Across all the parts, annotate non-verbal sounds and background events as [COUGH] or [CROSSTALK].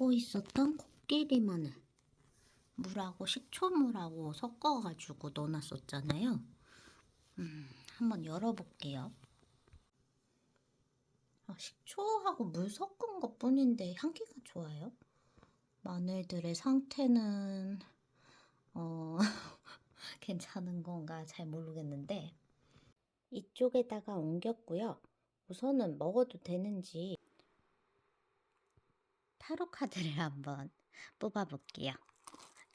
잊고 있었던 코끼리 마늘. 물하고 식초물하고 섞어가지고 넣어놨었잖아요. 음, 한번 열어볼게요. 아, 식초하고 물 섞은 것 뿐인데 향기가 좋아요. 마늘들의 상태는 어, [LAUGHS] 괜찮은 건가 잘 모르겠는데 이쪽에다가 옮겼고요. 우선은 먹어도 되는지 타로 카드를 한번 뽑아볼게요.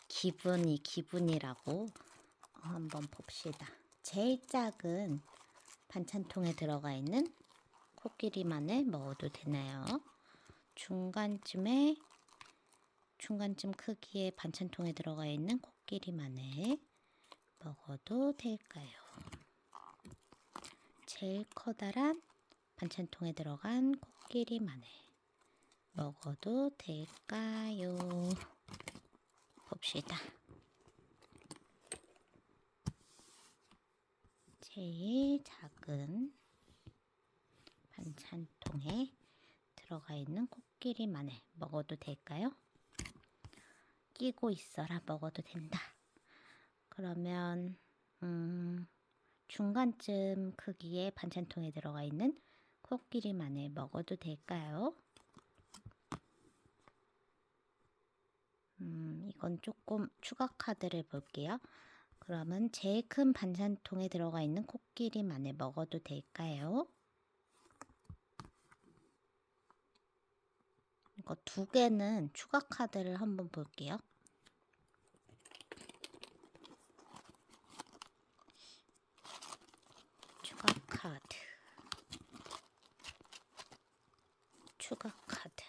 기분이 기분이라고 한번 봅시다. 제일 작은 반찬통에 들어가 있는 코끼리 마늘 먹어도 되나요? 중간쯤에 중간쯤 크기의 반찬통에 들어가 있는 코끼리 마늘 먹어도 될까요? 제일 커다란 반찬통에 들어간 코끼리 마늘 먹어도 될까요? 봅시다. 제일 작은 반찬통에 들어가 있는 코끼리 마늘 먹어도 될까요? 끼고 있어라 먹어도 된다. 그러면 음, 중간쯤 크기의 반찬통에 들어가 있는 코끼리 마늘 먹어도 될까요? 음, 이건 조금 추가 카드를 볼게요. 그러면 제일 큰 반찬통에 들어가 있는 코끼리 마늘 먹어도 될까요? 이거 두 개는 추가 카드를 한번 볼게요. 추가 카드. 추가 카드.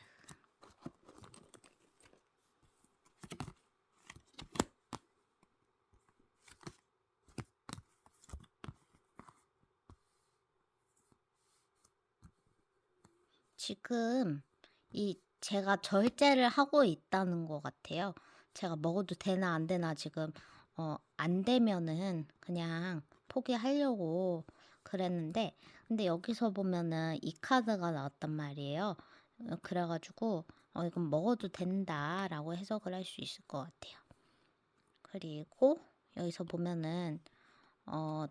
지금 이 제가 절제를 하고 있다는 것 같아요. 제가 먹어도 되나 안 되나 지금 어, 안 되면은 그냥 포기하려고 그랬는데 근데 여기서 보면은 이 카드가 나왔단 말이에요. 어, 그래가지고 어, 이건 먹어도 된다라고 해석을 할 수 있을 것 같아요. 그리고 여기서 보면은 어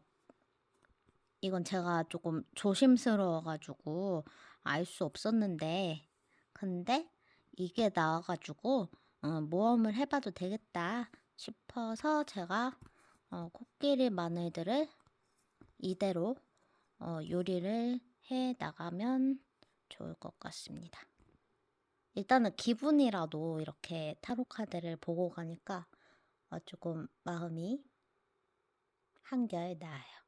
이건 제가 조금 조심스러워가지고 알 수 없었는데 근데 이게 나와가지고 어, 모험을 해봐도 되겠다 싶어서 제가 어, 코끼리 마늘들을 이대로 어, 요리를 해 나가면 좋을 것 같습니다. 일단은 기분이라도 이렇게 타로 카드를 보고 가니까 어, 조금 마음이 한결 나아요.